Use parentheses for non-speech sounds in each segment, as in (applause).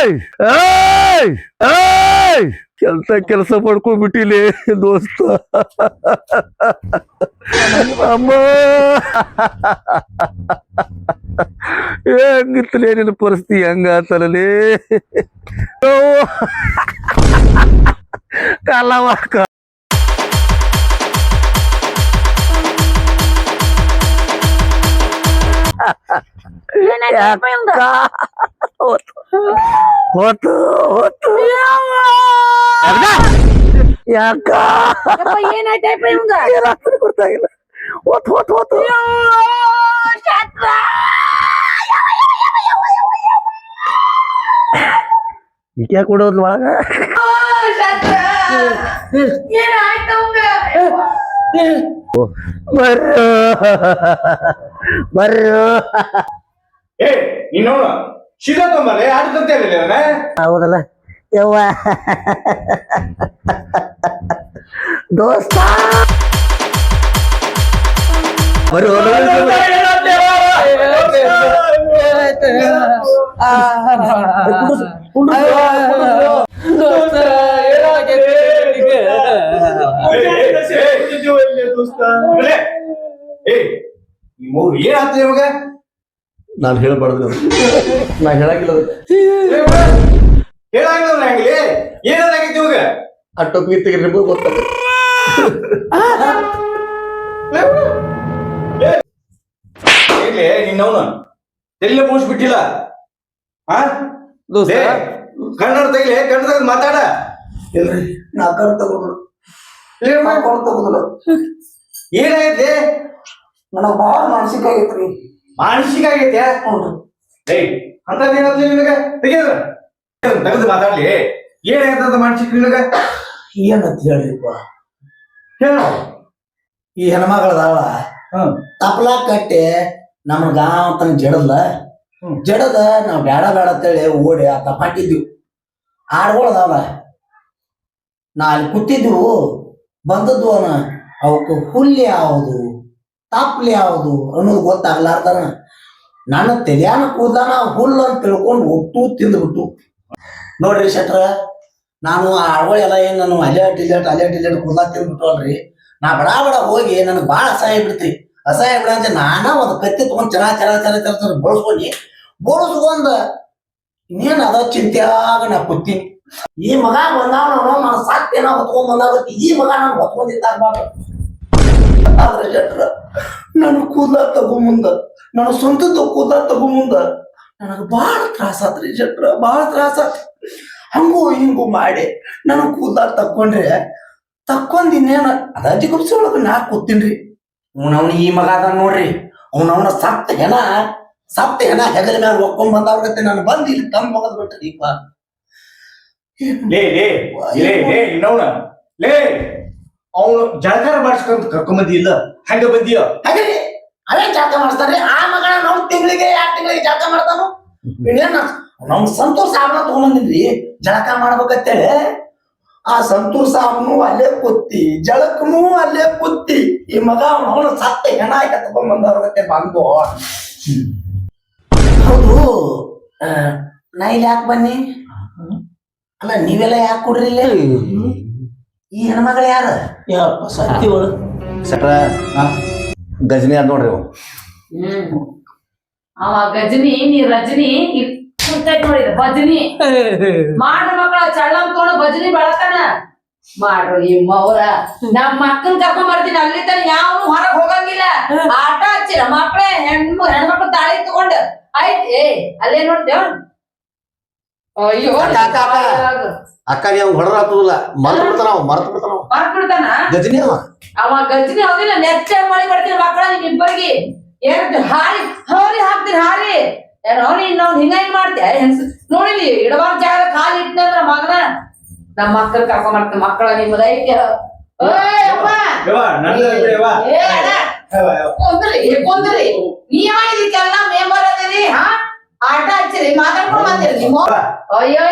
ಏಯ್ ಏಯ್ ಏಯ್. ಕೆಲ್ಸ ಕೆಲಸ ಮಾಡ್ಕೊಂಡ್ಬಿಟ್ಟಿಲಿ ದೋಸ್ತ. ಅಮ್ಮ. ಹೆಂಗಿತ್ತಲೇ ನಿನ್ನ ಪರಿಸ್ಥಿತಿ ಹೆಂಗಾತಲೇ ಕಾಲವ ಏನಾಯ್ತಪ್ಪ ಇವಂಗ? ಹೋತು ಹೋತು. ಹೋತು ಯಾಕ? ಇವಂಗ? ಗೊತ್ತಾಗಿಲ್ಲ. ಹೋತ್ ಹೋತ್ ಹೋತು. ಈಕೆ ಕೊಡೋದ್ಲ ಒಳಗ? ಬರ್ರು ಬರ್ರು ಏ ನೀನು ಸೀದಾ ತೊಂಬರ್ಲೆ ಆಡ್ತಂತೆ ಹೌದಲ್ಲ ಯವ್ವ ದೋಸ್ತ ಬರು ಏ ಮೂರು ಏನ್ ಆಗ್ತದೆ ಇವಾಗ ನಾನು ಹೇಳಬಾರ್ದು. ನಾ ಹೇಳಂಗಿಲ್ಲ ಹೇಳಂಗಿಲ್ಲ ಹೆಂಗ್ಲಿ ಏನಾಗೈತಿ ಇವಾಗ? ಆ ಟೊಪ್ಪಿ ತೆಗಿರಿ ಗೊತ್ತಾಗ ಹೇಗ್ಲಿ ನಿನ್ನವನು ಎಲ್ಲಿ ಮುಗಿಸ್ಬಿಟ್ಟಿಲ್ಲ. ಹಾ ದೋಸ್ತ? ಕನ್ನಡ ತೆಗಿಲಿ ಕನ್ನಡ ತೆಗೆದು ಮಾತಾಡ. ಇಲ್ರಿ ನಾ ಕರ್ ತಗೋದಿಲ್ಲ. ಏನಾಗೈತಿ ನನಗೆ ಭಾಳ ಮಾನಸಿಕ ಆಗೈತ್ರಿ. ಮಾನಸಿಕ ಆಗೈತಿ? ಏಯ್ ಅಂತದ್ ಏನಾಗ್ಲಿ ನಿನಗ? ತೆಗೆದು ಮಾತಾಡ್ಲಿ. ಏನಾಯ್ತದ ಮಾನಸಿಕ ನಿನಗ? ಏನಂತ ಹೇಳಿಪ್ಪ ಹೇಳ. ಈ ಹೆಣ್ಮಗಳದಾಳ ತಪ್ಲಾ ಕಟ್ಟಿ ನಮ್ಮ ಗಾಂವ್ ತನ ಜಡದ್ಲ. ಜಡದ ನಾವ್ ಬೇಡ ಬೇಡ ಅಂತೇಳಿ ಓಡಿ ಆ ತಪ್ಪಾಟಿದ್ವಿ ಆಡ್ಗೊಳದಾವಲ್ಲ ನಾ ಅಲ್ಲಿ ಕೂತಿದ್ವು. ಬಂದದ್ದು ಅವನ. ಅವಕ್ಕೆ ಹುಲ್ಲು ಯಾವುದು? ತಾಪ್ಲಿ ಯಾವುದು ಅನ್ನೋದು ಗೊತ್ತಾಗ್ಲಾರ್ದನ. ನನ್ನ ತೆಲಿಯಾನ ಕೂದಾನ ಹುಲ್ಲು ಅಂತ ತಿಳ್ಕೊಂಡು ಒಟ್ಟು ತಿಂದ್ಬಿಟ್ಟು. ನೋಡ್ರಿ ಶೆಟ್ರ, ನಾನು ಆ ಎಲ್ಲ ಏನು ನಾನು ಅಲೆ ಟಿಲೆಟ್ ಅಲೆ ಟಿಲೆಟ್ ಕೂದ ತಿಂದ್ಬಿಟ್ಟು ಅಲ್ರಿ. ನಾ ಬಡ ಬಡ ಹೋಗಿ ನನಗೆ ಭಾಳ ಅಸಹಾಯ ಬಿಡ್ತ್ರಿ ಅಸಹಾಯ ಬಿಡ ಅಂತ ನಾನ ಒಂದು ಕತ್ತಿ ತಗೊಂಡು ಚರ ಚರ ಚರ ಚರ ಬಳಸ್ಕೊಂಡು ಬೋಳಿಸ್ಕೊಂಡ ಇನ್ನೇನು ಅದ ಚಿಂತ್ಯಾಗ ನಾ ಕೂತೀನಿ ಈ ಮಗ ಬಂದಾವ ನಾನು ಸಾಕ್ತೇನ ಹೊತ್ಕೊಂಡ್ ಬಂದಾಗ ಈ ಮಗ ನಾನು ಹೊತ್ಕೊಂಡಿದ್ದಾಗಬಾರ್ದು ಶೆಟ್ರ. ನನ್ನ ಕೂದಲ ತಗೊಂಬಂದ ನನ್ನ ಸ್ವಂತದ ಕೂದಲ ತಗೊಂಬಂದ ನನಗೆ ಬಹಳ ತ್ರಾಸ ಆತ್ರಿ ಜಟ್ರ ಭಾಳ ತ್ರಾಸ ಆತ್ ಹಂಗೂ ಹಿಂಗೂ ಮಾಡಿ ನನ್ನ ಕೂದಲ ತಕ್ಕೊಂಡ್ರೆ, ತಕ್ಕೊಂಡ್ ಇನ್ನೇನ, ಅದ ಗುಪ್ಸಿ ಒಳಗ ನಾ ಕೂತೀನ್ರಿ. ಅವ್ನವ್ನ ಈ ಮಗ ಅದ ನೋಡ್ರಿ. ಅವ್ನವ್ನ ಸತ್ತ ಹೆಣ ಸತ್ತ ಹೆಣ ಹೆಗಲ ಮ್ಯಾಲ ಒಕ್ಕೊಂಡ್ ಬಂದವ್ರಗತ್ತೆ, ನಾನು ಬಂದ್ ಇಲ್ಲಿ ತಮ್ಮ ಮಗದ ಬಿಟ್ರಿ ಲೇ ಲೇ ಲೇ ಲೇ ಲೇ. ಅವನು ಜಳಕಾರ ಮಾಡಿಸ್ಕೊಂತ ಕರ್ಕೊಂಡ್ ಇಲ್ಲ. ಹಂಗ ಬಂದಿಯೋ? ಹಾಗೆ ಅವೇ ಜಾತ ಮಾಡಿಸ್ತಾರ್ರಿ ಆ ಮಗನ ನಾವು ತಿಂಗಳಿಗೆ ಎರಡು ತಿಂಗಳಿಗೆ ಜಾತ ಮಾಡ್ತಾನು. ನಮ್ ಸಂತೋಷ ಸಂತೂರ್ ಸಾಬನ ತಗೊಂಬಂದಿನ್ರಿ ಜಳಕ ಮಾಡ್ಬೇಕಂತೇಳಿ ಆ ಸಂತೂರ್ ಸಾಬನು ಅಲ್ಲೇ ಕುತ್ತಿ ಜಳಕನು ಅಲ್ಲೇ ಕುತ್ತಿ ಈ ಮಗ ಅವನ ಸತ್ತ ಹೆಣ ಎತ್ಕೊಂಡ್ಬಂದವ್ರಗತ್ತೆ ಬಂದು. ಹೌದು. ಆ, ನಾ ಇಲ್ಲಿ ಯಾಕೆ ಬನ್ನಿ ಅಲ್ಲ ನೀವೆಲ್ಲ ಯಾಕೆ ಕೊಡ್ರಿ ಇಲ್ಲಿ? ಈ ಹೆಣ್ಮಗಳು ಯಾರ? ಸಟ್ರ ಗಜನಿ ಅದ್ ನೋಡ್ರಿ ಅವು ಹ್ಮ್. ಅವ ಗಜನಿ ನೀ ರಜನಿ ಕುಂತೈತ್ ನೋಡಿ ಇದು ಭಜನಿ. ಮಾಡ್ರ ಮಕ್ಕಳ ಚಳ್ಳಂ ತೋಳು ಭಜನಿ ಬೆಳಕನ ಮಾಡ್ರು ಈ ಮೌರ ನಮ್ ಮಕ್ಕನ್ ಕರ್ಕೊಂಡ್ ಬರ್ತೀನಿ ಅಲ್ಲಿ ತನ ಯಾವ ಹೊರಗ್ ಹೋಗಂಗಿಲ್ಲ. ಆಟ ಹಚ್ಚಿರ ಮಕ್ಳೇ ಹೆಣ್ಮ ಹೆಣ್ಮಕ್ಳು ತಾಳಿ ತಗೊಂಡ್. ಆಯ್ತ್ ಏ ಅಲ್ಲೇ ನೋಡ್ತೇವ ಅಯ್ಯೋ ಅಕ್ಕ, ನೀವು ಹೊಡೆದ್ರ ಆಗ್ತದಲ್ಲ ಮರ್ತು ಬಿಡ್ತಾನ ಅವ ಮರ್ತು ಬಿಡ್ತಾನ ಅವ. ಮರ್ತ್ ಬಿಡ್ತಾನ? ಗಜನಿ ಅವ. ಅವ ಗಜನಿ ಹೌದಿಲ್ಲ ನೆಚ್ಚ ಮಾಡಿ ಬರ್ತೀನಿ ಮಕ್ಕಳ ನಿಮ್ ಇಬ್ಬರಿಗೆ. ಏನ್ ಹಾರಿ ಹಾರಿ ಹಾಕ್ತೀನಿ ಹಾರಿ. ಏನೋ ಅವ್ರಿ ನಾವ್ ಹಿಂಗ ಹಿಂಗ್ ಮಾಡ್ತೀಯ ಹೆಂಗ್ಸ್ ನೋಡಿಲಿ ಇಡಬಾರ ಜಾಗ ಕಾಲ್ ಇಟ್ಟಂದ್ರ ಮಗನ ನಮ್ಮ ಮಕ್ಕಳ ಕರ್ಕೊಂಡ್ ಬರ್ತೀನಿ. ಮಕ್ಕಳ ನಿಮ್ಮ ಏ ಕುಂದ್ರಿ ನೀವ ಇದಕ್ಕೆಲ್ಲ ಮೆಂಬರ್ ಅದೀರಿ ಹಾ? ಆಟ ಹಚ್ಚಿರಿ ಮಾತಾಡ್ಕೊಂಡ್ ಬಂದಿರಿ ನೀವು. ಅಯ್ಯೋ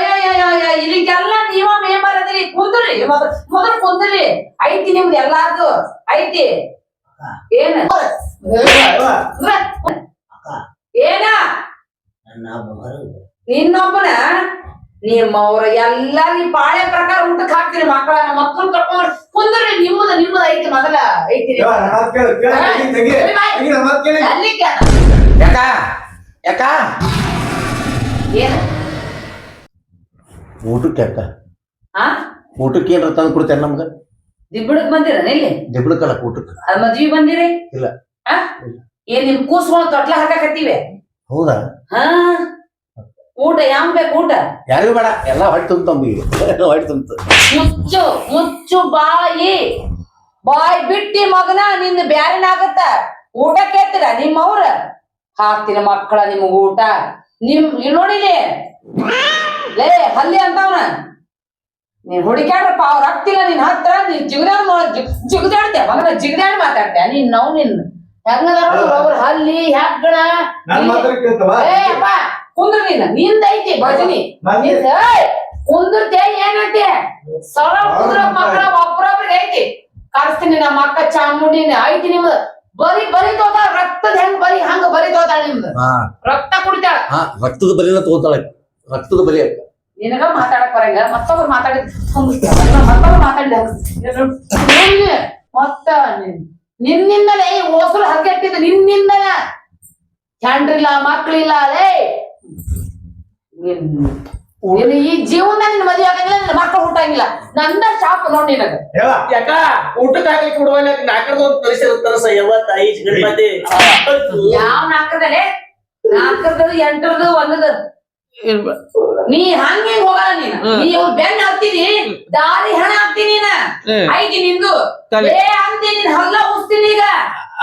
ಇದಕ್ಕೆಲ್ಲ ನೀವ ಮೇಂಬರ್ ಅದೀರಿ ಕುಂದ್ರಿ ಮೊದಲು ಮೊದಲ್ ಕುಂದ್ರಿ. ಐತಿ ನಿಮ್ದು ಎಲ್ಲಾರ್ದು ಐತಿ ಏನ. ಏನ? ನಿನ್ನೊಬ್ಬನ? ನಿಮ್ಮ ಅವ್ರ ನಿಮ್ಮವ್ರ ಎಲ್ಲ ನೀ ಪಾಳೆ ಪ್ರಕಾರ ಊಟಕ್ಕೆ ಹಾಕ್ತೀರಿ ಮಕ್ಕಳ ಮಕ್ಕಳು ಕರ್ಕೊಂಡ್ ಕುಂದ್ರಿ ನಿಮ್ಮದು ನಿಮ್ಮದು ಐತಿ ಮೊದಲ ಐತಿ ನನ್ನ ನನ್ನ ಯಾಕ? ಯಾಕ ಊಟಕ್ಕೆ ಅಕ್ಕ ಆ? ಊಟಕ್ಕೆ ಏನ್ರ ತಂದು ಕೊಡ್ತೇನೆ ನಮ್ಗೆ? ದಿಬ್ಬಡಕ್ ಬಂದಿರ ಇಲ್ಲಿ? ದಿಬ್ಳಕ್ಕಲ್ಲ ಊಟಕ್ಕೆ. ಅದ್ ಮದ್ವಿ ಬಂದಿರಿ? ಇಲ್ಲ. ಆ? ಏನ್ ನಿಮ್ ಕೂಸ್ಗಳು ತೊಟ್ಲ ಹಾಕಕತ್ತೀವಿ? ಹೌದಾ? ಹಾ? ಊಟ ಯಾವ ಬೇಕು ಊಟ? ಯಾರಿಗೂ ಬೇಡ ಎಲ್ಲ ಹೊಟ್ಟೆ ತುಂಬ ಹೊಟ್ಟೆ ತುಂಬ ಮುಚ್ಚು ಮುಚ್ಚು ಬಾಯಿ. ಬಾಯ್ ಬಿಟ್ಟಿ ಮಗನ ನಿಂದ ಬ್ಯಾರೇನಾಗತ್ತ ಊಟ ಕೇಳ್ತೀರ ನಿಮ್ಮವ್ರ? ಹಾಕ್ತೀನಿ ಮಕ್ಕಳ ನಿಮ್ಗ ಊಟ. ನಿಮ್ ನೋಡಿಲಿ ಲೇ ಹಲ್ಲಿ ಅಂತವನ. ನೀನ್ ಹುಡುಕ್ಯಾಡ್ರಪ್ಪ ಅವ್ರ ಹಾಕ್ತಿಲ್ಲ ನಿನ್ ಹತ್ರ ನೀನ್ ಜಿಗದಾಡ್ ಜಿಗದಾಡ್ತೆ. ಮಗನ ಜಿಗದಾಡ್ ಮಾತಾಡ್ತೆ. ನೀನ್ ನಾವು ನಿನ್. ಹೆಂಗದಾರ ಅವ್ರ ಹಲ್ಲಿ ಹೆಗ್ಗಣ. ಕುಂದ್ರ ನೀನ್. ನಿಂದ ಐತಿ ಭಜನಿ. ಕುಂದ್ರತೆ ಏನಂತೆ ಸರ ಕುಂದ್ರ ಮಕ್ಕಳ ಒಬ್ರೊಬ್ರಿಗೆ ಐತಿ. ಕರ್ಸ್ತೀನಿ ನಮ್ಮ ಅಕ್ಕ ಚಾಮುಂಡಿನ ಐತಿ ನಿಮ್ದು. ಬರಿ ಬರಿ ತೋದ ರಕ್ತದ ಹೆಂಗ್ ಬರಿ ಹಂಗ ಬರಿ ತೋದಾಳ ನಿಮ್ದು? ಹಾ. ರಕ್ತ ಕುಡಿತಾಳ. ಹಾ ರಕ್ತದ ಬಲಿನ ತಗೋತಾಳೆ ರಕ್ತದ ಬಲಿ. ನಿನಗ ಮಾತಾಡಕ್ ಬರಂಗ ಮತ್ತೊಬ್ರು ಮಾತಾಡಿ ಮತ್ತೊಬ್ರು ಮಾತಾಡಿದ ಮತ್ತ ನಿನ್- ನಿನ್ನಿಂದಲೇ ಈ ಓಸರು ಹಗ್ಗೆಟ್ಟಿದ್ದು ನಿನ್ನಿಂದ ಚಂಡ್ರಿಲ್ಲ ಮಕ್ಳಿಲ್ಲ ಲೇ. ನಿನ್ ಈ ಜೀವನ ನಿನ್ ಮದುವೆ ಆಗಂಗಿಲ್ಲ ನಿನ್ ಮಕ್ಕಳು ಹುಟ್ಟಂಗಿಲ್ಲ. ನಂದ ಶಾಪ್ ನೋಡಿ ನಿನಗ. ಯಾಕ? ಊಟಕ್ಕೆ ಹಾಕ್ಲಿಕ್ಕೆ ಬಿಡುವಲ್ಲ ನಾಲ್ಕರದ ಒಂದು ತರಸ ಯಾವತ್ತ ಐದು ಗಣಪತಿ ಯಾವ ನಾಲ್ಕದಲೆ ನಾಲ್ಕರದು ಎಂಟರದು ಒಂದದ. ನೀ ಹಂಗೆ ಹೋಗಲ್ಲ ನೀನ್. ನೀ ಇವ್ರ ಬೆನ್ನ ಹಾಕ್ತೀನಿ ದಾರಿ ಹಣ ಹಾಕ್ತೀನಿ ನೀನ. ಐತಿ ನಿಂದು. ಅಂತೀನಿ ಏ ಅಂತಿ ನೀನ್ ಹಲ್ಲ ಉಸ್ತೀನಿ ಈಗ.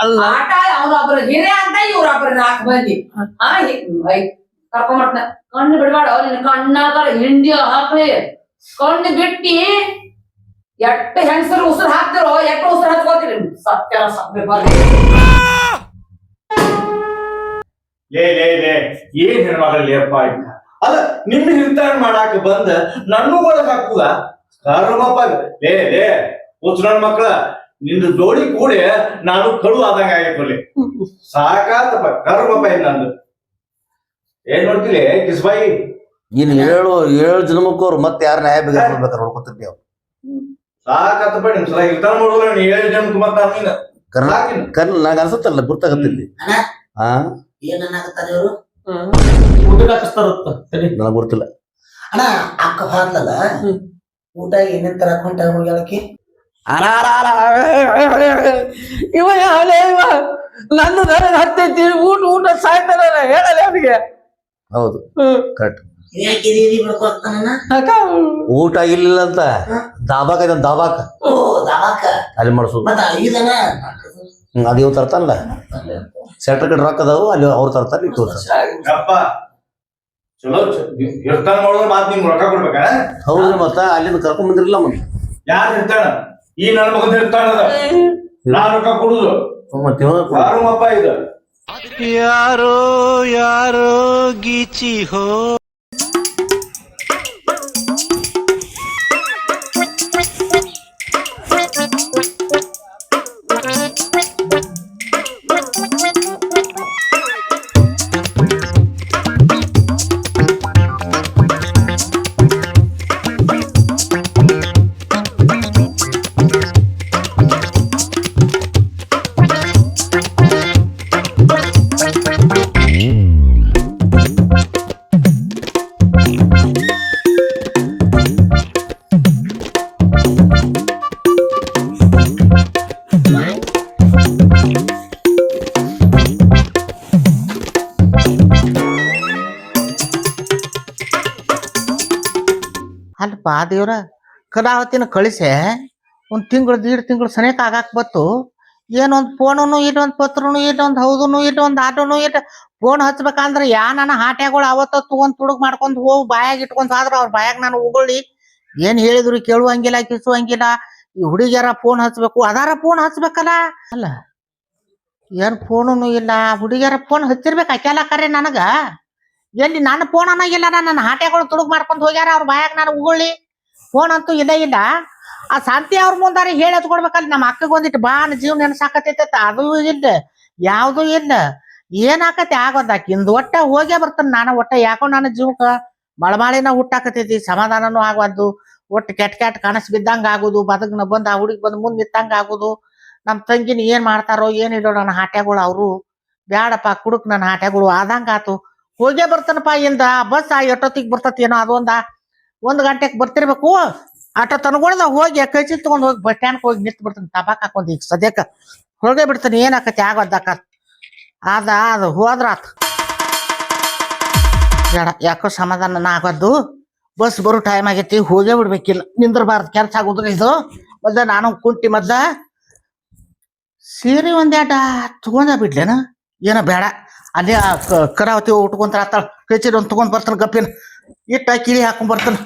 ಆಟ ಆಟ ಅವ್ರೊಬ್ರು ಹಿರೇ ಅಂತ ಇವ್ರೊಬ್ರು ನಾಲ್ಕು ಮಂದಿ. ಆ ಕರ್ಕೊಂಬಟ್ನ ಕಣ್ಣು ಬಿಡಬೇಡ ನಿನ್ನ ಕಣ್ಣಾಗ ಹಿಂಡಿ ಹಾಕ್ಲಿ. ಕಣ್ಣು ಬಿಟ್ಟಿ ಎಟ್ಟ ಹೆಂಗಸರು ಉಸಿರು ಹಾಕ್ತಿರೋ ಎಟ್ಟು ಉಸಿರು ಹಾಕೋತಿರಿ ಸತ್ಯ ಸತ್ಯ ಬರ್ರಿ. ಲೇ ಲೇ ಲೇ ಏನ್ ಹೆಣ್ಮಗಳಲ್ಲಿ ಅಪ್ಪ ಈಗ ಅಲ್ಲ ನಿನ್ನ ನಿರ್ಧಾರ ಮಾಡಾಕ ಬಂದ ನನ್ನೂ ಒಳಗ್ ಹಾಕುದ? ಕರ್ಮಪ್ಪ ಲೇ ಲೇ ಹುಚ್ಚ ನನ್ ಮಕ್ಳ ನಿಂದು ಜೋಡಿ ಕೂಡಿ ನಾನು ಕಳು ಆದಂಗ ಆಗೈತೆ ಸಾಕಾತಪ್ಪ ಕರ್ಮಪ್ಪ ಏನ್ ನಂದು. ಏನ್ ನೋಡ್ತಿಲಿ ಕಿಸ್ಬಾಯಿ ಇನ್ ಏಳು ಏಳು ಜನ್ಮಕ್ಕೋರು ಅವ್ರು ಮತ್ತೆ ಯಾರ ನ್ಯಾಯ ಬೇಕಾದ್ರೆ ನೋಡ್ಕೊತಿದ್ವಿ ಅವ್ರು ಸಾಕಾತಪ್ಪ ನಿಮ್ ಸಲ ಇರ್ತಾನ ನೋಡುದಿಲ್ಲ ನೀ ಏಳು ಜನಕ್ಕೆ ಮತ್ತ ನೀನು. ಕರ್ನ ಸಾಕಿನ ಕರ್ನ ನಂಗೆ ಅನ್ಸುತ್ತಲ್ಲ ಗುರ್ತಾಗತ್ತಿಲ್ಲಿ. ಹಾ? ಏನನ್ನಾಗತ್ತಾರ ಇವರು ಊಟಕ್ಕೆ ಹಾಕಿಸ್ತಾರತ್ತ ತಡಿ ನನಗೆ ಗೊತ್ತಿಲ್ಲ. ಅಣ್ಣ ಅಕ್ಕ ಹಾದ್ಲಲ್ಲ? ಊಟ ಏನೇನ್ ತರ ಕೊಂಟ ಹೋಗಿ ಇವ ನಂದು ನನಗೆ ಹತ್ತೈತಿ ಊಟ ಊಟ ಸಾಯ್ತಾರಲ್ಲ ಹೇಳಲ್ಲ ಅವನಿಗೆ ಹೌದು. ಕರೆಕ್ಟ್ ಊಟ ಇಲ್ಲ ಅಂತ. ದಾಬಾಕ ಇದನ್ ದಾಬಾಕ. ಅಲ್ಲಿ ಮಾಡಿಸೋದು ಅದು ಇವ್ ತರ್ತಾನಲ್ಲ ಸೆಟ್ರ್ ಕಡೆ ರೊಕ್ಕ ಅದಾವು ಅಲ್ಲಿ ಅವ್ರು ತರ್ತಾರ ಇಟ್ಟು ಅಪ್ಪ ಚಲೋ ಚ- ಇರ್ತಾನ ನೋಡಿದ್ರೆ ಮಾತ್ ನಿಮ್ಗೆ ರೊಕ್ಕ ಕೊಡ್ಬೇಕ? ಹೌದ್ರಿ ಮತ್ತ ಅಲ್ಲಿಂದ ಕರ್ಕೊಂಡ್ ಬಂದಿರಲಿಲ್ಲ ಮತ್ತೆ ಯಾರು ಇರ್ತಾನ ಈ ನನ್ನ ಮಗನ್ ಇರ್ತಾಳ ನಾ ರೊಕ್ಕ ಕೊಡುದು. ಮತ್ತೆ ಇದು? ಯಾರೋ ಯಾರೋ ಗೀಚಿ ಹೋ ಅಲ್ಪ ದೇವ್ರ ಕದಾವತಿನ ಕಳಿಸೆ ಒಂದ್ ತಿಂಗಳು, ದೀಡ್ ತಿಂಗಳು ಸನೇಕ ಆಗಾಕ್ ಬತ್ತು. ಏನೊಂದ್ ಫೋನು ಇಲ್ಲೊಂದ್ ಪತ್ರನು ಇಲ್ಲೊಂದ್ ಹೌದನು ಇಲ್ಲೊಂದ್ ಆಟೋನು, ಇಟ್ಟು ಫೋನ್ ಹಚ್ಬೇಕಂದ್ರೆ ಯಾ ನನ್ನ ಹಾಟ್ಯಾಗಳು ಅವತ್ತ ತಗೊಂಡ್ ತುಡುಗ್ ಮಾಡ್ಕೊಂಡ್ ಹೋಗಿ ಬಾಯಾಗ ಇಟ್ಕೊಂಡ್ ಆದ್ರ ಅವ್ರ ಬಾಯಾಗ ನಾನು ಉಗುಳಿ ಏನ್ ಹೇಳಿದ್ರು ಕೇಳುವಂಗಿಲ್ಲ, ಕಿಸುವಂಗಿಲ್ಲ, ಈ ಹುಡುಗಿಯರ ಫೋನ್ ಹಚ್ಬೇಕು, ಅದಾರ ಫೋನ್ ಹಚ್ಬೇಕಲ್ಲ? ಅಲ್ಲ, ಏನ್ ಫೋನು ಇಲ್ಲ, ಹುಡುಗಿಯರ ಫೋನ್ ಹಚ್ಚಿರ್ಬೇಕು ಅಕ್ಕೆಲ್ಲ ಕರೆ ನನಗ? ಎಲ್ಲಿ ನನ್ನ ಫೋನ್ ಅನ್ನಂಗಿಲ್ಲ ನನ್ನ ಹಾಟ್ಯಾಗಳು ತುಡುಗ್ ಮಾಡ್ಕೊಂಡ್ ಹೋಗ್ಯಾರ ಅವ್ರ ಬಾಯಾಗ ನಾನು ಉಗುಳಿ ಫೋನ್ ಅಂತೂ ಇಲ್ಲ ಇಲ್ಲ. ಆ ಶಾಂತಿ ಅವ್ರ ಮುಂದಾರ ಹೇಳಿ ಹಚ್ಕೊಡ್ಬೇಕಲ್ಲ ನಮ್ಮ ಅಕ್ಕ ಒಂದಿಟ್ಟು ಬಾ ಜೀವನ ಜೀವ ನೆನಸಾಕತೈತ ಅದು ಇಲ್ಲ ಯಾವ್ದು ಇಲ್ಲ ಏನಾಕತಿ ಆಗೋದ್ ಆಕಿಂದ ಒಟ್ಟ ಹೋಗೇ ಬರ್ತಾನ ನಾನು, ಒಟ್ಟ ಯಾಕೋ ನನ್ನ ಜೀವಕ್ಕೆ ಮಳಮಾಳಿನ ಹುಟ್ಟಾಕತೈತಿ ಸಮಾಧಾನನೂ ಆಗೋದು ಒಟ್ಟು ಕೆಟ್ಟ ಕೆಟ್ಟ ಕನಸು ಬಿದ್ದಂಗ ಆಗುದು ಬದಗ್ನ ಬಂದ್ ಆ ಹುಡುಗಿ ಬಂದ್ ಮುಂದ್ ನಿಂತಂಗ ಆಗುದು. ನಮ್ ತಂಗಿನ ಏನ್ ಮಾಡ್ತಾರೋ ಏನಿಲ್ಲೋ ನನ್ನ ಹಾಟ್ಯಾಗಳು ಅವರು. ಬ್ಯಾಡಪ್ಪ, ಕುಡುಕ್ ನನ್ನ ಹಾಟ್ಯಾಗಳು. ಆದಂಗ ಆತು ಹೋಗೇ ಬರ್ತಾನಪ್ಪ ಇಂದ. ಬಸ್ ಆ ಬರ್ತತಿ ಏನೋ ಅದೊಂದ. ಒಂದ್ ಗಂಟೆಗೆ ಬರ್ತಿರ್ಬೇಕು. ಆಟೋ ತನ್ಗೊಳ್ದ ಹೋಗಿ ಕೈಚಿ ತಗೊಂಡ್ ಹೋಗಿ ಬಸ್ ಸ್ಟ್ಯಾಂಡ್ ಹೋಗಿ ನಿಂತು ಬಿಡ್ತಾನೆ. ಟಬಾಕ್ ಹಾಕೊಂಡ್ ಈಗ ಸದ್ಯಕ್ಕೆ ಹೋಗೇ ಬಿಡ್ತಾನೆ. ಏನಾಕತಿ ಆಗೋದಕ್ಕ ಅದ ಅದು ಹೋದ್ರ ಆತ. ಬೇಡ, ಯಾಕೋ ಸಮಾಧಾನ ಆಗೋದು ಬಸ್ ಬರೋ ಟೈಮ್ ಆಗೈತಿ. ಹೋಗೇ ಬಿಡ್ಬೇಕಿಲ್ಲ. ನಿಂದ್ರಬಾರ್ದು. ಕೆಲಸ ಆಗೋದ್ರ ಇದು. ಮೊದ್ಲ ನಾನು ಕುಂಟಿ ಮೊದ್ಲ ಸೀರೆ ಒಂದ್ಯಾಟ ತಗೊಂಡ ಬಿಡ್ಲೇನ? ಏನೋ ಬೇಡ. ಅಲ್ಲೇ ಕರಾವತಿ ಉಟ್ಕೊಂತಾರ ಕಚೇರಿ ಒಂದ್ ತಗೊಂಡ್ ಬರ್ತಾನೆ ಗಪ್ಪಿನ. ಇಟ್ಟ ಕಿಳಿ ಹಾಕೊಂಡ್ ಬರ್ತಾನ.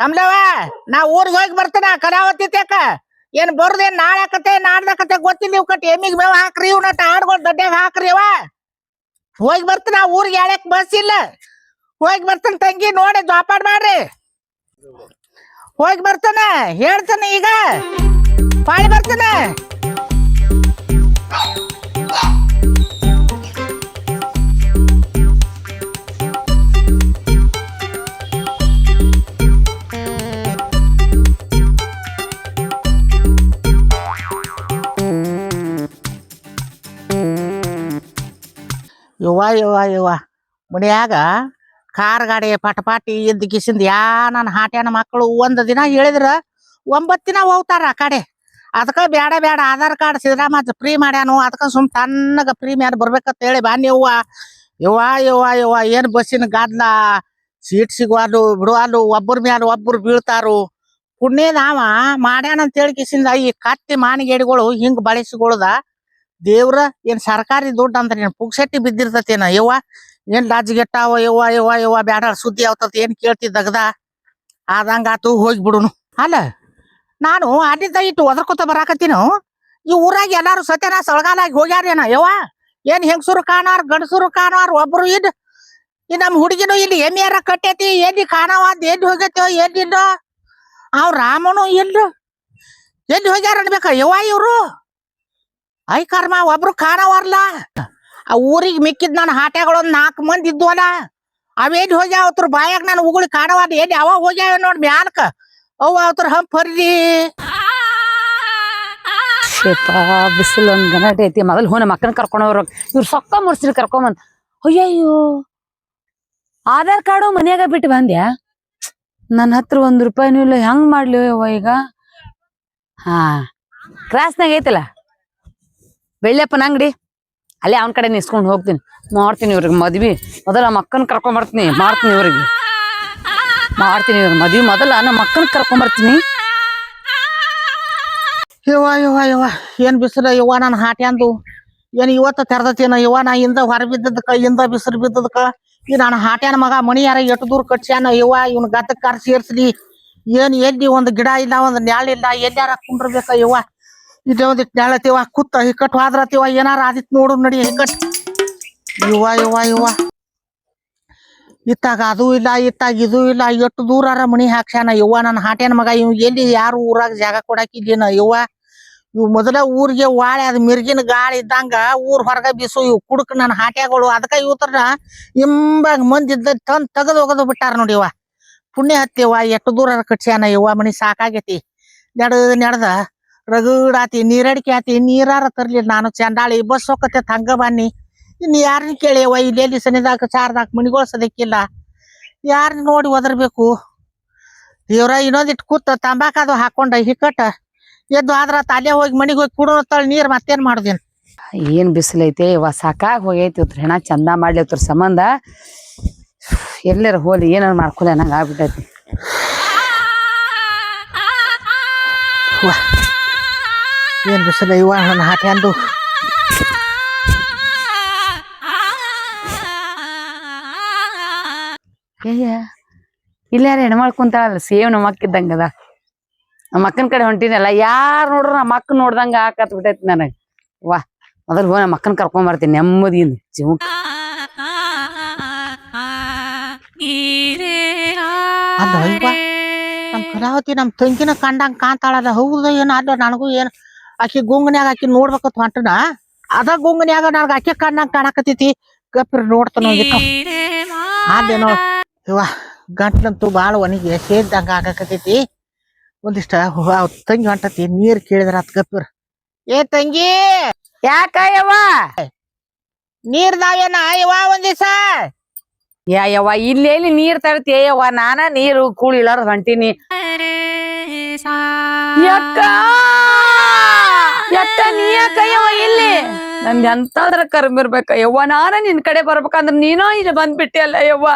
ಕಮಲವ ನಾ ಊರಿಗೆ ಹೋಗಿ ಬರ್ತೇನ ಕಲಾವತಿ ತೇಕ. ಏನ್ ಬರುದೇನ್ ನಾಳೆ ಕತೆ, ನಾಡ್ದ ಕತೆ ಗೊತ್ತಿಲ್ಲ ಇವ್ ಕಟ್. ಎಮ್ಮಿಗ್ ಮೇವ್ ಹಾಕ್ರಿ ಇವ್ ನಟ ದಡ್ಡ್ಯಾಗ ಹಾಕ್ರಿ ಅವ ಹೋಗಿ ಬರ್ತಾನ ಊರಿಗೆ ಹೇಳಕ್ ಬಸ್ ಇಲ್ಲ. ಹೋಗಿ ಬರ್ತೇನೆ ತಂಗಿ, ನೋಡಿ ದ್ವಾಪಾಡ್ ಮಾಡ್ರಿ. ಹೋಗಿ ಬರ್ತಾನ, ಹೇಳ್ತಾನ ಈಗ. ಪಾಳಿ ಬರ್ತಾನ. ಯವ್ವ ಯವ್ವ ಯವ್ವ. ಮನ್ಯಾಗ ಕಾರ್ ಗಾಡಿ ಪಟ ಪಾಟಿ ಇದ್ದ ಕಿಸಿಂದ ಯಾ ನನ್ನ ಹಾಟ್ಯಾನ ಮಕ್ಕಳು ಒಂದ್ ದಿನ ಹೇಳಿದ್ರ ಒಂಬತ್ ದಿನ ಹೋಗ್ತಾರ ಆ ಕಡೆ. ಅದಕ್ಕೆ ಬೇಡ ಬೇಡ ಆಧಾರ್ ಕಾರ್ಡ್ ಸಿದ್ದರಾಮಯ್ಯ ಫ್ರೀ ಮಾಡ್ಯಾನು. ಅದಕ್ಕ ಸುಮ್ ತನ್ನಗ ಫ್ರೀ ಮ್ಯಾನ್ ಬರ್ಬೇಕಂತ ಹೇಳಿ ಬಾನಿ ಯವ್ವ. ಯವ್ವ ಯವ್ವ ಯವ್ವ, ಏನ್ ಬಸ್ಸಿನ ಗಾದ್ಲ ಸೀಟ್ ಸಿಗುವಲ್ಲು ಬಿಡುವಲ್ಲು ಒಬ್ಬರ ಮ್ಯಾಲ ಒಬ್ಬರು ಬೀಳ್ತಾರು. ಪುಣ್ಯದಾವ ಮಾಡ್ಯಾನ ಅಂತ ಹೇಳಿ ಕಿಸಿಂದ ಈ ಕತ್ತಿ ಮಾನಿಗೇಡಿಗಳು ಹಿಂಗ್ ಬಳಸಿಗೊಳ್ದ ದೇವ್ರ ಏನ್ ಸರ್ಕಾರಿ ದುಡ್ಡು ಅಂತ ಏನ್ ಪುಕ್ಸೆಟ್ಟಿ ಬಿದ್ದಿರ್ತತೇನ? ಯವ್ವ ಏನ್ ಲಾಜ್ಗೆಟ್ಟಾವ ಯವ್ವ ಯವ್ವ ಯವ್ವ ಬ್ಯಾಡ ಸುದ್ದಿ ಆಗ್ತತಿ ಏನ್ ಕೇಳ್ತಿ ದಗದ ಆದಂಗ ಆತು ಹೋಗಿ ಬಿಡುನು. ಅಲ್ಲ ನಾನು ಅಡ್ಡಿದ್ದ ಇಟ್ಟು ಒದರ್ಕೊತ ಬರಾಕತ್ತೀನು? ಈ ಊರಾಗ ಎಲ್ಲಾರು ಸತ್ಯನ ಸಳಗಾಲಾಗಿ ಹೋಗ್ಯಾರೇನ? ಯವ್ವ ಏನ್ ಹೆಂಗಸರು ಕಾಣಾರ್ ಗಂಡಸರು ಕಾಣಾರ್ ಒಬ್ರು ಇದ್ ಈ ನಮ್ ಹುಡುಗಿನು ಇಲ್ಲಿ ಎಮ್ಮಿಯಾರ ಕಟ್ಟೈತಿ ಎಲ್ಲಿ ಕಾಣವ ಎಲ್ಲಿ ಹೋಗೈತೋ ಎಲ್ಲಿಲ್ಲ? ಅವ್ ರಾಮನು ಇಲ್ಲ. ಎಲ್ಲಿ ಹೋಗ್ಯಾರ ಅನ್ಬೇಕ? ಯವ್ವ ಇವ್ರು? ಐ ಕರ್ಮ, ಒಬ್ರು ಕಾಣವರ್ಲ. ಆ ಊರಿಗೆ ಮಿಕ್ಕಿದ್ ನಾನು ಹಾಟ್ಯಾಗಳು ಒಂದ್ ನಾಲ್ಕು ಮಂದಿ ಇದ್ವಲ್ಲ ಅವೇನ್ ಹೋಗ್ಯಾವ ಅವ್ರ ಬಾಯಾಗ ನಾನು ಉಗುಳಿ ಕಾಣವಾದ ಏನ್ ಅವ ಹೋಗ್ಯಾವ ನೋಡಿ ಮ್ಯಾಲ್ಕ? ಅವ್ ಅವ್ರ ಹಂ ಹರಿದಿ ಬಿಸಿಲು ಒಂದು ಗಣಟ ಐತಿ. ಮೊದಲು ಹೋ ನಮ್ಮ ಅಕ್ಕನ ಕರ್ಕೊಂಡು ಹೋಗ್ರ ಇವ್ರು ಸೊಕ್ಕ ಮುರ್ಸಿರಿ ಕರ್ಕೊಂಬಂದ್. ಅಯ್ಯಯ್ಯೋ. ಆಧಾರ್ ಕಾರ್ಡು ಮನ್ಯಾಗ ಬಿಟ್ಟು ಬಂದ್ಯಾ? ನನ್ನ ಹತ್ರ ಒಂದು ರೂಪಾಯಿನೂ ಇಲ್ಲ. ಹೆಂಗ್ ಮಾಡ್ಲಿ ಈಗ? ಹಾ. ಕ್ರಾಸ್ನಾಗ ಐತಲ್ಲ? ಬೆಳ್ಳಿಯಪ್ಪನ ಅಂಗಡಿ ಅಲ್ಲೇ ಅವನ ಕಡೆ ನಿಸ್ಕೊಂಡು ಹೋಗ್ತೀನಿ. ಮಾಡ್ತೀನಿ ಇವ್ರಿಗೆ ಮದ್ವಿ. ಮೊದಲ ನಮ್ಮ ಅಕ್ಕನ ಕರ್ಕೊಂಡ್ ಬರ್ತೀನಿ. ಮಾಡ್ತೀನಿ ಇವ್ರಿಗೆ. ಮಾಡ್ತೀನಿ ಇವ್ರಿಗೆ ಮದ್ವಿ. ಮೊದಲ ನಮ್ಮ ಅಕ್ಕನ ಕರ್ಕೊಂಡ್ ಬರ್ತೀನಿ. ಯವ್ವ ಯವ್ವ ಯವ್ವ, ಏನ್ ಬಿಸಿಲು? ಯವ್ವ ನನ್ನ ಹಾಟ್ಯಾಂದು ಏನ್ ಇವತ್ತ ತೆರೆದತ್ತೇನ? ಯವ್ವ, ನಾ ಇಂದ ಹೊರ ಬಿದ್ದದಕ್ಕ ಇಂದ ಬಿಸಿಲು ಬಿದ್ದದಕ್ಕ ಈ ನನ್ನ ಹಾಟ್ಯಾನ ಮಗ ಮಣಿ ಯಾರ ಎಷ್ಟು ದೂರ ಕಟ್ಸ್ಯಾನ? ಯವ್ವ, ಇವ್ನ ಗದ್ದಕ್ ಕರ್ಸಿ ಏನ್ ಎಲ್ಲಿ ಒಂದ್ ಗಿಡ ಇಲ್ಲ, ಒಂದ್ ನ್ಯಾಳ ಇಲ್ಲ ಎಲ್ಲಾರ ಕುಂಡ್ರಬೇಕ ಯವ್ವ? ಇದೇ ನ್ಯಾಳತಿವ ಕುತ್ತ ಹಿಕ್ಕಟ್ ಹೋದ್ರತಿವ ಏನಾರ ಆದಿತ್ ನೋಡು ನಡಿ ಹಿಕ್ಕಟ್ ಇವ ಇವ ಇವ ಇತ್ತಾಗ ಅದು ಇಲ್ಲ, ಇತ್ತಾಗ ಇದು ಇಲ್ಲ, ಎಷ್ಟು ದೂರಾರ ಮಣಿ ಹಾಕ್ಸ್ಯಾನ ಇವ್ವ ನನ್ನ ಹಾಟ್ಯಾನ ಮಗ, ಇವ್ ಎಲ್ಲಿ ಯಾರು ಊರಾಗ ಜಾಗ ಕೊಡಾಕಿಲ್ಲೇನ ಯವ್ವ ಇವ್ ಮೊದಲ ಊರಿಗೆ ವಾಳೆ, ಅದ್ ಮಿರ್ಗಿನ ಗಾಳಿ ಇದ್ದಂಗ ಊರ್ ಹೊರಗ ಬೀಸು, ಇವ್ ಕುಡುಕ್ ನನ್ನ ಹಾಟ್ಯಾಗಳು. ಅದಕ್ಕ ಇವತ್ರನ ಇಂಬಾಗ ಮಂದಿ ಇದ್ದ ತಂದ್ ತೆಗದ್ ಹೋಗದು ಬಿಟ್ಟಾರ ನೋಡಿ ಇವ ಪುಣ್ಯ ಹತ್ತಿವ ಎಷ್ಟು ದೂರ ಕಟ್ಸ್ಯಾನ ಇವ್ವ ಮಣಿ ಸಾಕಾಗೈತಿ. ನೆಡದ, ನಡೆದ. ರಗಡಾತಿ ನೀರಡಿಕೆ ಆತಿ ನೀರಾರ ತರ್ಲಿ ನಾನು. ಚಂಡಾಳಿ ಬಸ್ ಹೋಗತ್ತೆ ಹಂಗ ಬನ್ನಿ. ಇನ್ನು ಯಾರನ್ನ ಕೇಳಿಯವ್ವ ಇಲ್ಲಿ ಎಲ್ಲಿ ಸನಿದಾಗ ಚಾರ್ದಾಗ ಮಣಿಗಳು ಸದಕ್ಕಿಲ್ಲ ಯಾರನ್ನ ನೋಡಿ ಒದರ್ಬೇಕು? ದೇವ್ರ ಇನ್ನೊಂದಿಟ್ಟು ಕೂತ ತಂಬಾಕ ಅದು ಹಾಕೊಂಡ ಹಿಕ್ಕಟ್ಟ ಎದ್ದು ಆದ್ರ ತಲೆ ಹೋಗಿ ಮನಿಗೆ ಹೋಗಿ ಕುಡೋತ್ತಾಳ ನೀರ್ ಮತ್ತೇನ್ ಮಾಡುದೇನ್? ಏನ್ ಬಿಸಿಲೈತೆ ಇವ ಸಾಕಾಗ್ ಹೋಗೈತಿ ಇವ್ರ ಹೆಣ ಚಂದ ಮಾಡ್ಲಿ ಇವ್ರ ಸಂಬಂಧ. ಎಲ್ಲರ ಹೋಲಿ ಏನಾರ ಮಾಡ್ಕೊಲ್ಲ ನಂಗೆ ಆಗ್ಬಿಟ್ಟೈತಿ. (laughs) ಏನ್ ಬಿಸಿಲ? ಇವ ನನ್ನ ಹಾಟೆ ಅಂದು. ಏಯ್ಯ ಇಲ್ಲ ಯಾರು ಹೆಣ್ಮಳ್ ಕುಂತಾಳಲ್ಲ? ಸೇವ್ ನಮ್ಮ ಅಕ್ಕ ಇದ್ದಂಗ ಅದ. ನಮ್ಮ ಅಕ್ಕನ ಕಡೆ ಹೊಂಟಿನಲ್ಲ ಯಾರು ನೋಡ್ರು ನಮ್ಮ ಅಕ್ಕ ನೋಡ್ದಂಗ ಆಕತ್ ಬಿಟ್ಟೈತಿ ನನಗೆ. ವಾ ಮೊದಲು ಹೋಗಿ ನಮ್ಮ ಅಕ್ಕನ ಕರ್ಕೊಂಡ್ ಬರ್ತೀನಿ ನೆಮ್ಮದಿಯಿಂದ. ಜೀವ ಅಲ್ಲ ನಮ್ಮ ನಮ್ ಕಲಾವತಿ ನಮ್ ತಂಗಿನ ಕಂಡಂಗ್ ಕಾಂತಾಳಲ್ಲ ಹೌದು ಏನ ಅಲ್ಲ ನನಗೂ ಏನ್. ಆಕಿ ಗುಂಗನ್ಯಾಗ ಆಕಿ ನೋಡ್ಬೇಕತ್ ಹೊಂಟನ? ಅದ ಗುಂಗನ್ಯಾಗ ನನಗ ಆಕೆ ಕಣ್ಣಂಗ್ ಕಾಣಕತ್ತೈತಿ. ಗಪ್ಪಿರ್ ನೋಡ್ತಾನ ಅದೇನೋ ಇವ ಗಂಟ್ಲಂತೂ ಬಾಳ ಒಣಗಿ ಸೇದ್ದಂಗ ಆಗಕತ್ತೈತಿ. ಒಂದಿಷ್ಟ ತಂಗಿ ಹೊಂಟತಿ ನೀರ್ ಕೇಳಿದ್ರ ಅತ್ ಗಪ್ಪಿರ್ ಏ ತಂಗಿ ಯಾಕ ಯವ್ವ? ನೀರ್ದಾವೇನ ಇವ ಒಂದ್ ದಿವ್ಸ? ಯಾ ಯವ್ವ ಇಲ್ಲೆಲ್ಲಿ ನೀರ್ ತರ್ತಿ? ಯವ್ವ ನಾನ ನೀರು ಕೂಳಿಲಾರ ಹೊಂಟಿನಿ. ಯಕ್ಕ! ಯಕ್ಕ ನೀ ಕೈಯವ ಇಲ್ಲಿ? ನನ್ ಎಂತಾದ್ರ ಕರ್ಮ ಇರ್ಬೇಕ. ಯವ್ವ ನಾನ ನಿನ್ ಕಡೆ ಬರ್ಬೇಕಂದ್ರ ನೀನೋ ಇಲ್ಲಿ ಬಂದ್ಬಿಟ್ಟಿ ಅಲ್ಲ ಯವ್ವ.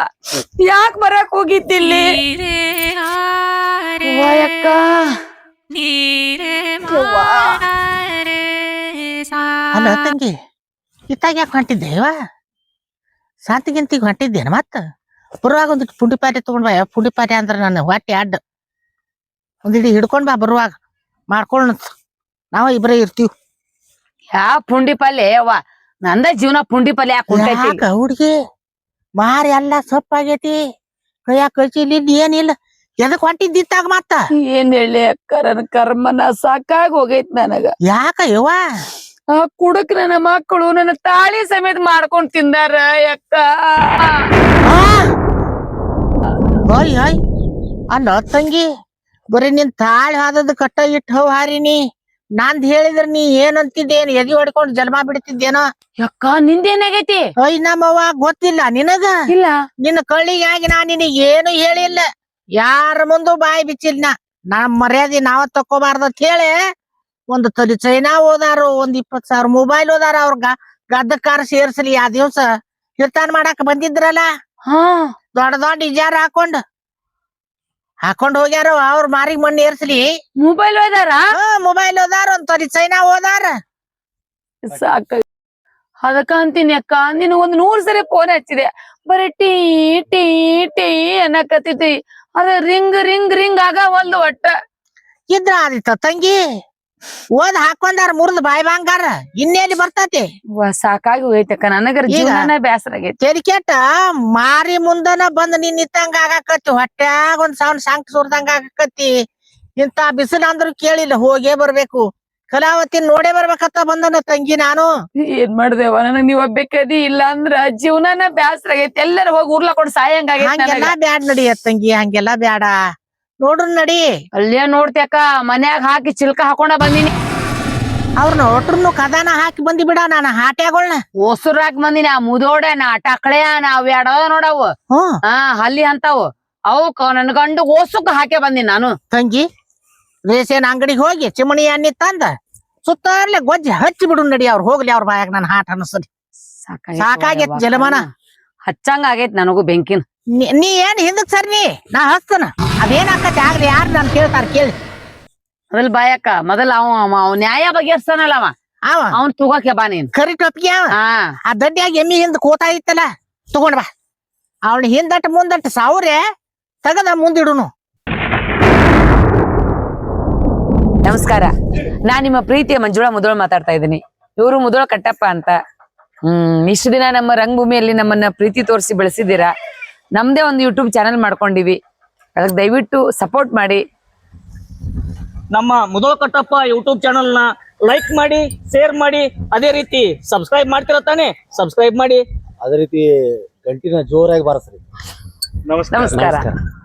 ಯಾಕ್ ಬರಕ್ ಹೋಗಿದ್ದಿಲ್ಲಿ? ಯಕ್ಕ ಯವ್ವ. ಅಲ್ಲ ತಂಗಿ ಇತ್ತಾಗ ಯಾಕೆ ಹೊಂಟಿದ್ದೆ ಇವ ಸಾಂತಿಗಿಂತಿಗೆ ಹೊಂಟಿದ್ದೇನ ಮತ್ತ? ಬರುವಾಗ ಒಂದಿಟ್ಟು ಪುಂಡಿ ಪಾಟಿ ತಗೊಂಡ್ ಬಾ ಪುಂಡಿ ಪಾಟಿ ಅಂದ್ರೆ ನನ್ನ ಹೊಟ್ಟೆ ಅಡ್ಡ. ಒಂದಿಡಿ ಹಿಡ್ಕೊಂಡ್ ಬಾ ಬರುವಾಗ. ಮಾಡ್ಕೊಂಡ್ ನಾವ ಇಬ್ಬರೇ ಇರ್ತೀವಿ. ಯಾವ ಪುಂಡಿ ಪಲ್ಯ ಯವ್ವ? ನಂದ ಜೀವನ ಪುಂಡಿ ಪಲ್ಯ ಯಾಕೆ ಹುಡ್ಗಿ? ಮಾರಿ ಎಲ್ಲ ಸೊಪ್ಪಾಗೈತಿ. ಕೈಯಾಗ ಕಳ್ಚಿಲಿ ಏನಿಲ್ಲ. ಎದಕ್ ಹೊಂಟಿದ್ದಿತ್ತಾಗ ಮತ್ತ? ಏನ್ ಹೇಳಿ ಅಕ್ಕರನ ಕರ್ಮನ ಸಾಕಾಗ್ ಹೋಗೈತ್ ನನಗ. ಯಾಕ ಯವ್ವ? ಆ ಕುಡಕ್ ನನ್ನ ಮಕ್ಕಳು ನನ್ನ ತಾಳಿ ಸಮೇತ ಮಾಡ್ಕೊಂಡ್ ತಿಂದಾರ ಅಕ್ಕ ಹಾಯ್ ಹಾಯ್ ಅಲ್ಲ ತಂಗಿ ಬರೀ ನಿನ್ ತಾಳಿ ಹಾದದ್ ಕಟ್ಟ ಇಟ್ಟು ಹೌ ಹಾರಿನಿ. ನಂದ್ ಹೇಳಿದ್ರ ನೀ ಏನಂತಿದ್ದೇನ್? ಎದಿ ಹೊಡ್ಕೊಂಡ್ ಜನ್ಮ ಬಿಡ್ತಿದ್ದೇನೋ? ಯಕ್ಕ ನಿಂದೇನಾಗೈತಿ? ಅಯ್ಯ ನಮ್ಮವ್ವ ಗೊತ್ತಿಲ್ಲ ನಿನಗ? ಇಲ್ಲ. ನಿನ್ನ ಕಳ್ಳಿಗಾಗಿ ನಾ ನಿನಗ್ ಏನು ಹೇಳಿಲ್ಲ. ಯಾರ ಮುಂದು ಬಾಯಿ ಬಿಚ್ಚಿಲ್ಲ ನಮ್ ಮರ್ಯಾದೆ ನಾವ ತಕ್ಕೋಬಾರ್ದ ಅಂತ ಹೇಳಿ ಒಂದು ತಲಿ ಚೈನಾ ಓದಾರು ಒಂದ್ ಇಪ್ಪತ್ ಸಾವಿರ ಮೊಬೈಲ್ ಓದಾರ ಅವ್ರ ಗದ್ದ ಗದ್ದಕ್ಕಾರ ಸೇರ್ಸಲಿ ಆ ದಿವ್ಸ ಕೀರ್ತನ ಮಾಡಾಕ ಬಂದಿದ್ರಲ್ಲ? ಹಾ. ದೊಡ್ಡ ದೊಡ್ಡ ಇಜಾರ ಹಾಕೊಂಡ್ ಹಾಕೊಂಡ್ ಹೋಗ್ಯಾರ ಅವ್ರ ಮಾರಿಗ್ ಮಣ್ಣು ಏರ್ಸಲಿ. ಮೊಬೈಲ್ ಹೋದಾರ? ಮೊಬೈಲ್ ಓದಾರ ಒಂದ್ ತರಿ ಚೈನಾ ಓದಾರ ಸಾಕ ಅದಕ್ಕ ಅಂತೀನಿ ಅಕ್ಕ ನಿನ್ ಒಂದ್ ನೂರ್ ಸರಿ ಫೋನ್ ಹಚ್ಚಿದೆ. ಬರೀ ಟೀ ಟೀ ಟೀ ಅನ್ನಕತ್ತೈತಿ ಅದ ರಿಂಗ್ ರಿಂಗ್ ರಿಂಗ್ ಆಗ ಒಂದು ಒಟ್ಟ. ಇದ್ರ ಆದಿತ್ತ ತಂಗಿ? ಓದ್ ಹಾಕೊಂಡಾರ ಮುರ್ದ್ ಬಾಯಿ ಬಂಗಾರ. ಇನ್ನೇಲಿ ಬರ್ತತಿ? ಸಾಕಾಗಿ ಹೋಗೈತಕ್ಕ. ನನಗರ ಈಗ? ಜೀವನನ ಬ್ಯಾಸರ ಆಗೈತಿ. ಮಾರಿ ಮುಂದನ ಬಂದ್ ನಿನ್ ಇತ್ತಂಗ ಆಗಾಕತ್ತಿ ಹೊಟ್ಯಾಗ ಒಂದ್ ಸಾವ್ನ ಶಾಂಕ್ ಸುರ್ದಂಗ ಆಗಾಕತ್ತಿ. ಇಂತ ಬಿಸಿಲ ಅಂದ್ರು ಕೇಳಿಲ್ಲ ಹೋಗೇ ಬರ್ಬೇಕು. ಕಲಾವತಿ ನೋಡೇ ಬರ್ಬೇಕತ್ತ ಬಂದನ ತಂಗಿ ನಾನು. ಏನ್ ಮಾಡ್ದೇವ ನನಗ್ ನೀವ್ ಒಬ್ಬೇಕದಿ ಇಲ್ಲ ಅಂದ್ರ ಜೀವನನ ಬ್ಯಾಸರ ಆಗೈತಿ. ಎಲ್ಲರ ಹೋಗಿ ಉರ್ಲ ಕೊಡ್ ಸಾಯಂಗ ಹಂಗೆಲ್ಲಾ ಬ್ಯಾಡ್ ನಡಿ ತಂಗಿ ಹಂಗೆಲ್ಲಾ ಬ್ಯಾಡ. ನೋಡ್ರು ನಡಿ. ಅಲ್ಲೇ ನೋಡ್ತ್ಯಾಕ ಮನ್ಯಾಗ ಹಾಕಿ ಚಿಲ್ಕ ಹಾಕೊಂಡ ಬಂದಿನಿ. ಅವ್ರನ್ನ ಒಟ್ರನ್ನು ಕದಾನ ಹಾಕಿ ಬಂದಿ ಬಿಡ ನಾನು ಹಾಟ್ಯಾಗೊಳ್ನ. ಹಾಕಿ ಬಂದಿನಿ ಆ ಮುದೋಡ್ಯಾನ ಟಕಳೆಯ ನಾವ್ ಎಡವ ನೋಡವು. ಹ್ಮ್ ಹಾ ಹಲ್ಲಿ ಅಂತಾವು. ಅವಕ್ ನನ್ ಗಂಡು ಓಸುಕ್ ಹಾಕೆ ಬಂದಿನಿ ನಾನು. ತಂಗಿ ರೇಷನ್ ಅಂಗಡಿಗೆ ಹೋಗಿ ಚಿಮಣಿ ಎಣ್ಣಿ ತಂದ. ಸುತ್ತಾರ್ಲೆ ಗೊಜ್ಜಿ ಹಚ್ಚಿ ಬಿಡು ನಡಿ ಅವ್ರು ಹೋಗ್ಲಿ ಅವ್ರ ಬಾಯಾಗ ನನ್ ಹಾಟ್ ಅನಸಲಿ. ಸಾಕಾಗೈತ್ ಜಲಮಾನ. ಹಚ್ಚಂಗ ಆಗೈತ್ ನನಗೂ ಬೆಂಕಿನ. ನೀ ನೀ ಏನ್ ಹಿಂದಕ್ ಸರ್ ನೀ? ನಾ ಹಸ್ತನ. ಅದೇನ್ ಆಕತಿ ಆಗ್ಲಿ ಯಾರು ನಾನು ಕೇಳ್ತಾರ ಕೇಳಿ. ಮೊದಲ್ ಬಾಯಕ್ಕ ಮೊದಲ್ ಅವ ಅವ- ಅವ ನ್ಯಾಯ ಬಗೆಹರಿಸ್ತಾನಲ್ಲ ಅವ. ಅವ. ಅವ್ನ್ ತಗೋಕೆ ಬಾ ನೀನ್. ಕರಿ ಟೊಪ್ಪಿಗೆ ಅವ. ಹಾ. ಆ ದಡ್ಡಿಯಾಗಿ ಎಮ್ಮಿ ಹಿಂದ್ ಕೂತಾ ಇತ್ತಲ್ಲ ತಗೊಂಡ್ ಬಾ. ಅವನ್ ಹಿಂದಟ್ ಮುಂದಟ್ ಸಾವ್ರೆ ತಗದ ಮುಂದಿಡುನು. ನಮಸ್ಕಾರ. ನಾ ನಿಮ್ಮ ಪ್ರೀತಿಯ ಮಂಜುಳಾ ಮುದೋಳ ಮಾತಾಡ್ತಾ ಇದ್ದೀನಿ. ಇವರು ಮುದೋಳ ಕಟ್ಟಪ್ಪ ಅಂತ. ಹ್ಮ್ ಇಷ್ಟು ದಿನ ನಮ್ಮ ರಂಗಭೂಮಿಯಲ್ಲಿ ನಮ್ಮನ್ನ ಪ್ರೀತಿ ತೋರಿಸಿ ಬೆಳೆಸಿದ್ದೀರಾ? ನಮ್ದೇ ಒಂದು ಯೂಟ್ಯೂಬ್ ಚಾನೆಲ್ ಮಾಡ್ಕೊಂಡಿವಿ. ಅದಕ್ಕೆ ದಯವಿಟ್ಟು ಸಪೋರ್ಟ್ ಮಾಡಿ. ನಮ್ಮ ಮುದೋಳ ಕಟ್ಟಪ್ಪ ಯೂಟ್ಯೂಬ್ ಚಾನಲ್ನ ಲೈಕ್ ಮಾಡಿ ಶೇರ್ ಮಾಡಿ ಅದೇ ರೀತಿ ಸಬ್ಸ್ಕ್ರೈಬ್ ಮಾಡ್ತಿರ ತಾನೆ? ಸಬ್ಸ್ಕ್ರೈಬ್ ಮಾಡಿ. ಅದೇ ರೀತಿ ಗಂಟಿನ ಜೋರಾಗಿ ಬಾರಿಸ್ರಿ. ನಮಸ್ಕಾರ ನಮಸ್ಕಾರ. ನಮಸ್ಕಾರ.